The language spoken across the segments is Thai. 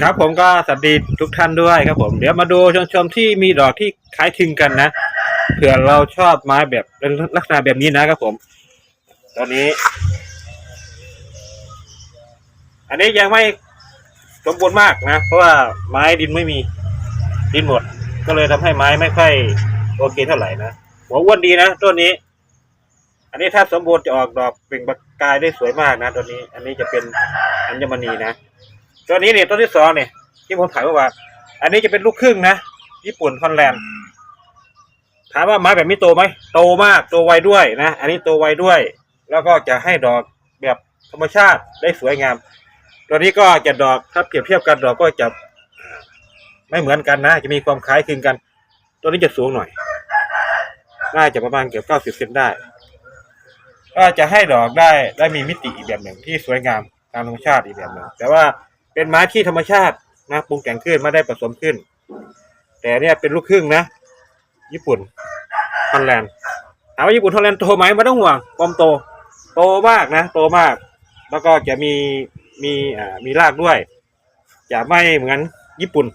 ครับผมก็สวัสดีทุกท่านด้วยครับผม เดี๋ยวมาดูชมชมที่มีดอกที่คล้ายคลึงกันนะเผื่อเราชอบไม้แบบลักษณะแบบนี้นะครับผม ตอนนี้ อันนี้ยังไม่สมบูรณ์มากนะ เพราะว่าไม้ดินไม่มีดินหมด ก็เลยทำให้ไม้ไม่ค่อยโอเคเท่าไหร่นะหัวอ้วนดีนะต้นนี้ อันนี้ถ้าสมบูรณ์จะออกดอกเปล่งประกายได้สวยมากนะตัวนี้ อันนี้จะเป็นอัญมณีนะ ตัวนี้เนี่ยต้นที่สองเนี่ยที่ผมถ่ายเมื่อวานอันนี้จะเป็นลูกครึ่งนะญี่ปุ่นฮอลแลนด์ถามว่าไม้แบบนี้โตไหมโตมากโตไวด้วยนะ อันนี้โตไวด้วย แล้วก็จะให้ดอกแบบธรรมชาติได้สวยงาม ตัวนี้ก็จะดอกถ้าเปรียบเทียบกันดอกก็จะไม่เหมือนกันนะ จะมีความคล้ายคลึงกัน ตัวนี้จะสูงหน่อย น่าจะประมาณเกือบเก้าสิบเซนได้ ก็จะให้ดอกได้ได้มีมิติอีกแบบหนึ่งที่สวยงามตามธรรมชาติอีกแบบหนึ่งแต่ว่า เป็นไม้ที่ธรรมชาตินะปรุงแต่งขึ้นไม่ได้ผสมขึ้น แต่เนี่ยเป็นลูกครึ่งนะ ญี่ปุ่นฮอลแลนด์ถามว่าญี่ปุ่นฮอลแลนด์โตไหมไม่ต้องห่วงความโต โตมากนะ โตมาก แล้วก็จะมีมีอ่ามีรากด้วย จะไม่เหมือนญี่ปุ่น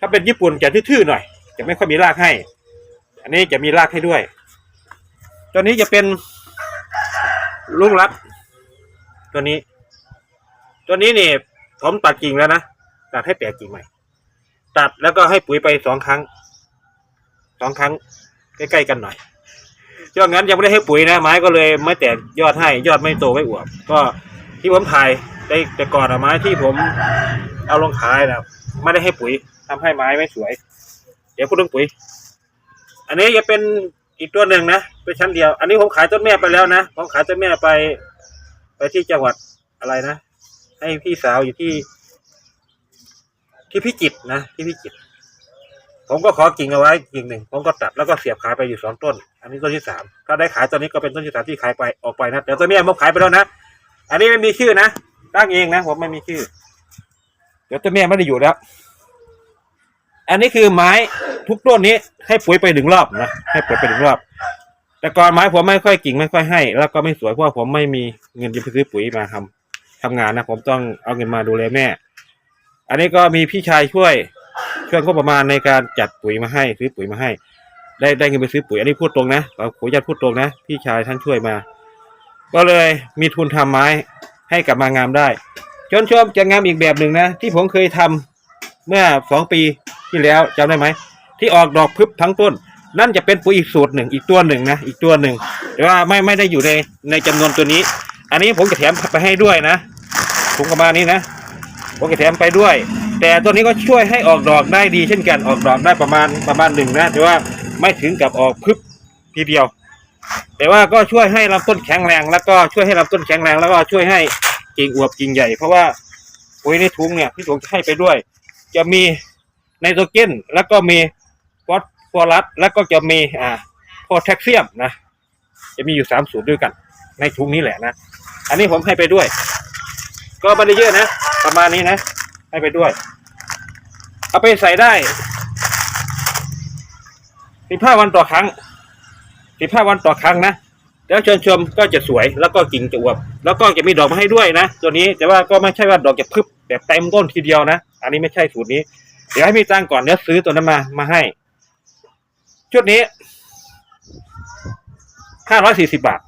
ถ้าเป็นญี่ปุ่นจะทื่อๆหน่อย จะไม่ค่อยมีรากให้ อันนี้จะมีรากให้ด้วย ตัวนี้จะเป็นลูกรัดตัวนี้ ตัวนี้นี่ ผมตัดกิ่งแล้วนะตัดให้แตกกิ่งใหม่ ตัดแล้วก็ให้ปุ๋ยไปสองครั้งสองครั้ง ใกล้ๆกันหน่อยช่วงนั้นยังไม่ได้ให้ปุ๋ยนะไม้ก็เลยไม่แตกยอดให้ ยอดไม่โตไม่อวบ ก็ที่ผมถ่ายได้แต่ก่อนอะไม้ที่ผมเอาลงขายนะไม่ได้ให้ปุ๋ยทำให้ไม้ไม่สวย เดี๋ยวพูดเรื่องปุ๋ย อันนี้จะเป็นอีกตัวหนึ่งนะเป็นชั้นเดียว อันนี้ผมขายต้นแม่ไปแล้วนะผมขายต้นแม่ไป ไปที่จังหวัดอะไรนะ ให้พี่สาวอยู่ที่ ที่พิจิตรนะที่พิจิตรผมก็ขอกิ่งเอาไว้กิ่งหนึ่งผมก็ตัดแล้วก็เสียบขายไปอยู่สองต้น อันนี้ต้นที่สามก็ได้ขายตัวนี้ก็เป็นต้นที่สามที่ขายไปออกไปนะแต่ตัวนี้ผมขายไปแล้วนะอันนี้ไม่มีชื่อนะตั้งเองนะผมไม่มีชื่อ เดี๋ยวตัวแม่ไม่ได้อยู่แล้ว อันนี้คือไม้ทุกต้นนี้ให้ปุ๋ยไปหนึ่งรอบนะให้ปุ๋ยไปหนึ่งรอบ แต่ก่อนไม้ผมไม่ค่อยกิ่งไม่ค่อยให้ แล้วก็ไม่สวยเพราะผมไม่มีเงินจะไปซื้อปุ๋ยมาทำ ทำงานนะผมต้องเอาเงินมาดูแลแม่ อันนี้ก็มีพี่ชายช่วย ช่วยก็ประมาณในการจัดปุ๋ยมาให้ซื้อปุ๋ยมาให้ ได้ได้เงินไปซื้อปุ๋ยอันนี้พูดตรงนะขอขออนุญาตพูดตรงนะ พี่ชายท่านช่วยมา ก็เลยมีทุนทำไม้ให้กลับมางามได้ชนชมจะงามอีกแบบหนึ่งนะ ที่ผมเคยทำเมื่อสองปีที่แล้วจำได้ไหมที่ออกดอกพึบทั้งต้น นั่นจะเป็นปุ๋ยอีกสูตรหนึ่งอีกตัวหนึ่งนะอีกตัวหนึ่งแต่ว่าไม่ไม่ได้อยู่ในในจำนวนตัวนี้ อันนี้ผมจะแถมไปให้ด้วยนะ ถุงประมาณนี้นะผมจะแถมไปด้วย แต่ตัวนี้ก็ช่วยให้ออกดอกได้ดีเช่นกันออกดอกได้ประมาณประมาณหนึ่งนะแต่ว่าไม่ถึงกับออกพึบทีเดียว แต่ว่าก็ช่วยให้ลำต้นแข็งแรง แล้วก็ช่วยให้ลำต้นแข็งแรงแล้วก็ช่วยให้กิ่งอวบกิ่งใหญ่ เพราะว่าปุ๋ยในถุงเนี่ยที่ผมจะให้ไปด้วย จะมีไนโตรเจนแล้วก็มีฟอสฟอรัสแล้วก็จะมีอ่าโพแทสเซียมนะ จะมีอยู่สามสูตรด้วยกัน ในถุงนี้แหละนะ อันนี้ผมให้ไปด้วย ก็ไม่ได้เยอะนะ ประมาณนี้นะ ให้ไปด้วย เอาไปใส่ได้สิบห้าวันต่อครั้งสิบห้าวันต่อครั้งนะแล้วชมชมก็จะสวยแล้วก็กิ่งจะอวบแล้วก็จะมีดอกมาให้ด้วยนะตัวนี้แต่ว่าก็ไม่ใช่ว่าดอกจะพึบแบบเต็มต้นทีเดียวนะ อันนี้ไม่ใช่สูตรนี้ เดี๋ยวให้มีตังก่อนเดี๋ยวซื้อตัวนั้นมามาให้ ชุดนี้ห้าร้อยสี่สิบาท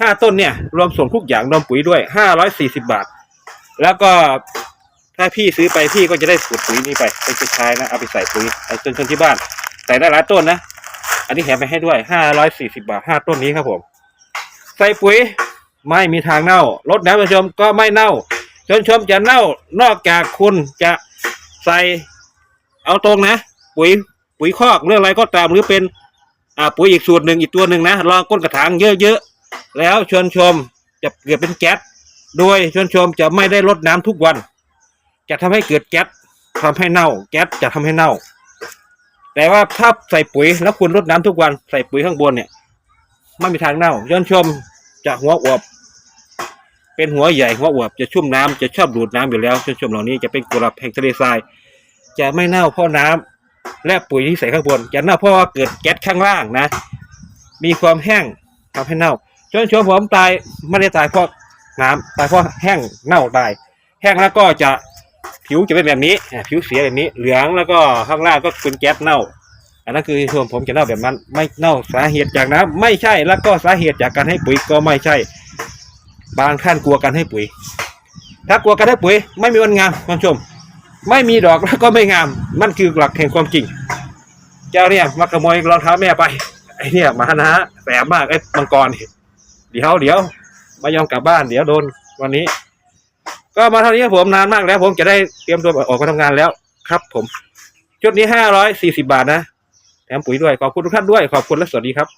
ห้าต้นเนี่ย รวมส่งทุกอย่างรวมปุ๋ยด้วยห้าร้อยสี่สิบาท แล้วก็ถ้าพี่ซื้อไปพี่ก็จะได้สูตรปุ๋ยนี้ไปไปใช้นะเอาไปใส่ปุ๋ยใส่ต้นต้นที่บ้านใส่ได้หลายต้นนะ อันนี้แถมไปให้ด้วยห้าร้อยสี่สิบาทห้าต้นนี้ครับผม ใส่ปุ๋ยไม่มีทางเน่ารดน้ำชมชมก็ไม่เน่าชมชมจะเน่านอกจากคุณจะใส่เอาตรงนะ ปุ๋ยปุ๋ยคอกเรื่องอะไรก็ตามหรือเป็นอ่าปุ๋ยอีกสูตรหนึ่งอีกตัวหนึ่งนะลองก้นกระถางเยอะๆแล้วชวนชมจะเกิดเป็นแก๊ส โดยชวนชมจะไม่ได้รดน้ำทุกวัน จะทำให้เกิดแก๊สทำให้เน่า แก๊สจะทำให้เน่า แต่ว่าถ้าใส่ปุ๋ยแล้วคุณรดน้ำทุกวันใส่ปุ๋ยข้างบนเนี่ยไม่มีทางเน่าย้อนชมจะหัวอวบเป็นหัวใหญ่หัวอวบจะชุ่มน้ำจะชอบดูดน้ำอยู่แล้วชวนชมเหล่านี้จะเป็นกรดแห่งทะเลทราย จะไม่เน่าเพราะน้ำและปุ๋ยที่ใส่ข้างบน จะเน่าเพราะว่าเกิดแก๊สข้างล่างนะ มีความแห้งทำให้เน่าชวนชมผมตายไม่ได้ตายเพราะ น้ำตายเพราะแห้งเน่าตาย แห้งแล้วก็จะผิวจะเป็นแบบนี้ผิวเสียแบบนี้ เหลืองแล้วก็ข้างล่างก็เป็นแก๊สเน่า อันนั้นคือส่วนผมจะเน่าแบบนั้น ไม่เน่าสาเหตุจากน้ำไม่ใช่ แล้วก็สาเหตุจากการให้ปุ๋ยก็ไม่ใช่ บางท่านกลัวการให้ปุ๋ย ถ้ากลัวการให้ปุ๋ย ไม่มีวันงามท่านผู้ชม ไม่มีดอกแล้วก็ไม่งาม มันคือหลักแห่งความจริง เจ้าเนี่ยมาขโมยรองเท้าแม่ไป ไอ้เนี่ยมานะแสบมากไอ้มังกรเดี๋ยวเดี๋ยว ไม่ยอมกลับบ้านเดี๋ยวโดนวันนี้ ก็มาเท่านี้ผมนานมากแล้ว ผมจะได้เตรียมตัวออกไปทำงานแล้วครับ ผมชุดนี้ห้าร้อยสี่สิบาทนะแถมปุ๋ยด้วยขอบคุณทุกท่านด้วยขอบคุณและสวัสดีครับ